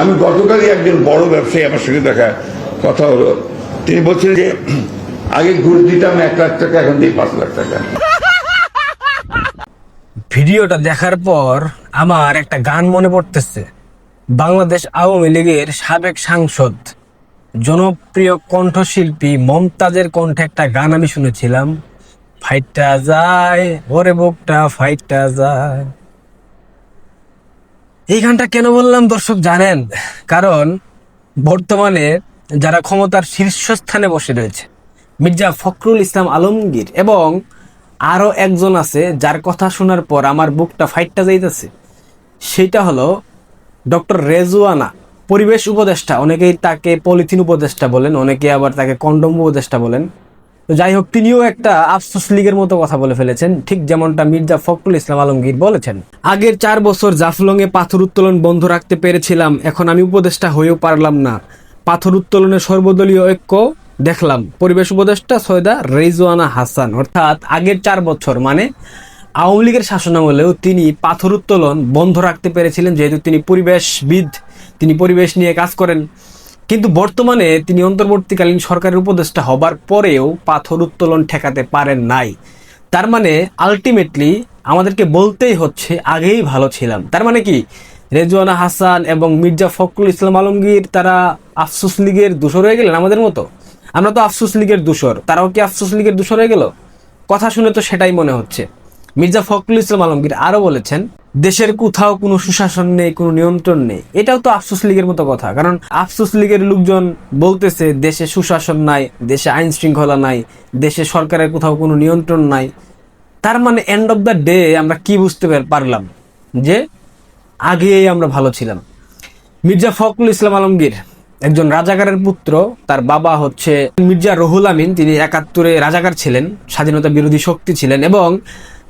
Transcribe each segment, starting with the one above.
আমি গতকালই একজন বড় ব্যবসায়ী আমার সঙ্গে দেখা, কথা হলো। তিনি বলছিলেন যে, আগে ঘুষ দিতাম এক লাখ টাকা, এখন দিই পাঁচ লাখ টাকা। ভিডিওটা দেখার পর আমার একটা গান মনে পড়তেছে। বাংলাদেশ আওয়ামী লীগের সাবেক সাংসদ, জনপ্রিয় কণ্ঠশিল্পী মমতাজের কণ্ঠে একটা গান আমি শুনেছিলাম, ফাইটটা যায়, ওরে বুকটা ফাইটটা যায়। এই গানটা কেন বললাম দর্শক জানেন? কারণ বর্তমানে যারা ক্ষমতার শীর্ষস্থানে বসে রয়েছে, মির্জা ফখরুল ইসলাম আলমগীর এবং আরও একজন আছে যার কথা শোনার পর আমার বুকটা ফাইটটা যাইতেছে, সেটা হলো ডক্টর রেজুয়ানা পরিবেশ উপদেষ্টা। অনেকেই তাকে পলিথিন উপদেষ্টা বলেন অনেকে আবার তাকে কন্ডম উপদেষ্টা বলেন। তো যাই হোক, তিনিও একটা আফসোস লীগের মতো কথা বলে ফেলেছেন, ঠিক যেমনটা মির্জা ফখরুল ইসলাম আলমগীর বলেছেন। আগের চার বছর জাফলংয়ে পাথর উত্তোলন বন্ধ রাখতে পেরেছিলাম, এখন আমি উপদেষ্টা হয়েও পারলাম না। পাথর উত্তোলনের সর্বদলীয় ঐক্য দেখলাম, পরিবেশ উপদেষ্টা সৈয়দা রেজওয়ানা হাসান। অর্থাৎ আগের চার বছর মানে আওয়ামী লীগের শাসনামলেও তিনি পাথর উত্তোলন বন্ধ রাখতে পেরেছিলেন, যেহেতু তিনি পরিবেশবিদ, তিনি পরিবেশ নিয়ে কাজ করেন। কিন্তু বর্তমানে তিনি অন্তর্বর্তীকালীন সরকারের উপদেষ্টা হবার পরেও পাথর উত্তোলন ঠেকাতে পারেন নাই। তার মানে আলটিমেটলি আমাদেরকে বলতেই হচ্ছে, আগেই ভালো ছিলাম। তার মানে কি? রেজওয়ানা হাসান এবং মির্জা ফখরুল ইসলাম আলমগীর তারা আফসোস লীগের দূষর হয়ে গেলেন আমাদের মতো? আমরা তো আফসোস লীগের দূষর, তারাও কি আফসোস লীগের দূষর হয়ে গেল? কথা শুনে তো সেটাই মনে হচ্ছে। মির্জা ফখরুল ইসলাম আলমগীর আরও বলেছেন দেশের কোথাও কোনো সুশাসন নেই, কোনো নিয়ন্ত্রণ নেই। এটাও তো আফসোস লীগের মতো কথা। কারণ আফসোস লীগের লোকজন বলতেছে, দেশে সুশাসন নাই, দেশে আইন শৃঙ্খলা নাই, দেশে সরকারের কোথাও কোনো নিয়ন্ত্রণ নাই। তার মানে এন্ড অফ দ্য ডে আমরা কি বুঝতে পারলাম? যে আগেই আমরা ভালো ছিলাম। মির্জা ফখরুল ইসলাম আলমগীর একজন রাজাকারের পুত্র, তার বাবা হচ্ছে মির্জা রহুল আমিন। তিনি একাত্তরে রাজাকার ছিলেন, স্বাধীনতা বিরোধী শক্তি ছিলেন এবং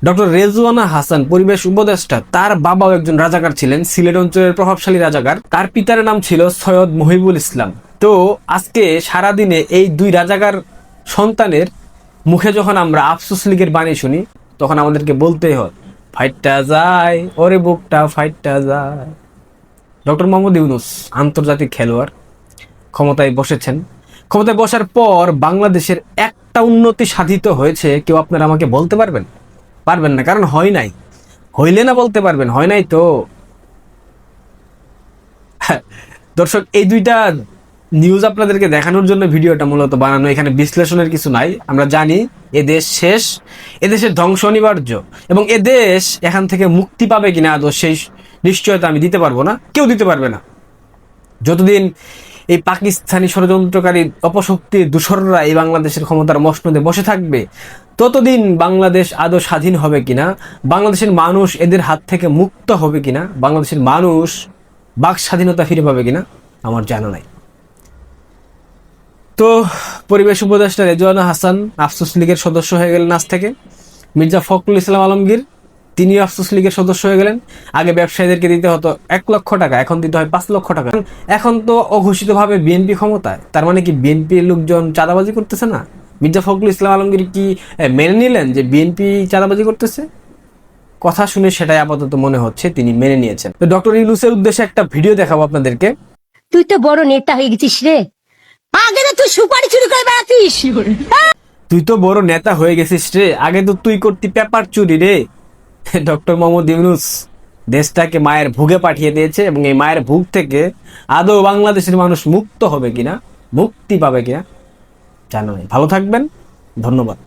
ডক্টর রেজওয়ানা হাসান, পরিবেশ উপদেষ্টা। তার বাবাও একজন রাজাকার ছিলেন, সিলেট অঞ্চলের প্রভাবশালী রাজাকার। তার পিতার নাম ছিল সৈয়দ মহিবুল ইসলাম। তো আজকে সারাদিনে এই দুই রাজাকার সন্তানের মুখে যখন আমরা আফসোস লীগের বাণী শুনি, তখন আমাদেরকে বলতেই হয়, ফাইটটা যায়, ওরে বুকটা, ফাইটটা যায়। ডক্টর মোহাম্মদ ইউনুস, আন্তর্জাতিক খেলোয়াড়, ক্ষমতায় বসেছেন। ক্ষমতায় বসার পর বাংলাদেশের একটা উন্নতি সাধিত হয়েছে, কেউ আপনারা আমাকে বলতে পারবেন? পারবেন না, কারণ হয় নাই। হইলে না বলতে পারবেন, হয় নাই তো। দর্শক, এই দুইটা নিউজ আপনাদেরকে দেখানোর জন্য ভিডিওটা মূলত বানানো, এখানে বিশ্লেষণের কিছু নাই। আমরা জানি, এ দেশ শেষ এদেশের ধ্বংস অনিবার্য, এবং এ দেশ এখান থেকে মুক্তি পাবে কিনা আদৌ সেই নিশ্চয়তা আমি দিতে পারব না, কেউ দিতে পারবে না। যতদিন এই পাকিস্তানি ষড়যন্ত্রকারী অপশক্তির দূষররা এই বাংলাদেশের ক্ষমতার মসনদে বসে থাকবে ততদিন বাংলাদেশ আদৌ স্বাধীন হবে কিনা? বাংলাদেশের মানুষ এদের হাত থেকে মুক্ত হবে কিনা? বাংলাদেশের মানুষ বাক স্বাধীনতা ফিরে পাবে কিনা? আমার জানা নাই। তো পরিবেশ উপদেষ্টা রেজওয়ানা হাসান আফসোস লীগের সদস্য হয়ে গেলেন আজ থেকে। মির্জা ফখরুল ইসলাম আলমগীর, তিনিও আফসোস লীগের সদস্য হয়ে গেলেন। আগে ব্যবসায়ীদেরকে দিতে হতো এক লক্ষ টাকা, এখন দিতে হয় পাঁচ লক্ষ টাকা। এখন তো অঘোষিতভাবে বিএনপি ক্ষমতায়, তার মানে কি বিএনপির লোকজন চাঁদাবাজি করতেছে না? মির্জা ফখরুল ইসলাম আলমগীর কি মেনে নিলেন যে বিএনপি চাঁদাবাজি করতেছে? কথা শুনে সেটাই আপাতত মনে হচ্ছে তিনি মেনে নিয়েছেন। তো ডক্টর ইউনুসের উদ্দেশ্যে একটা ভিডিও দেখাবো আপনাদেরকে। তুই তো বড় নেতা হয়ে গেছিস রে। আগে তো তুই সুপারি চুরি করে বেড়াতিস। তুই তো বড় নেতা হয়ে গেছিস রে। আগে তো তুই করতি পেপার চুরি রে। ডক্টর মোহাম্মদ ইউনুস দেশটাকে মায়ের ভুগে পাঠিয়ে দিয়েছে এবং এই মায়ের ভুগ থেকে আদৌ বাংলাদেশের মানুষ মুক্ত হবে কিনা মুক্তি পাবে কিনা জানো ভালো থাকবেন ধন্যবাদ।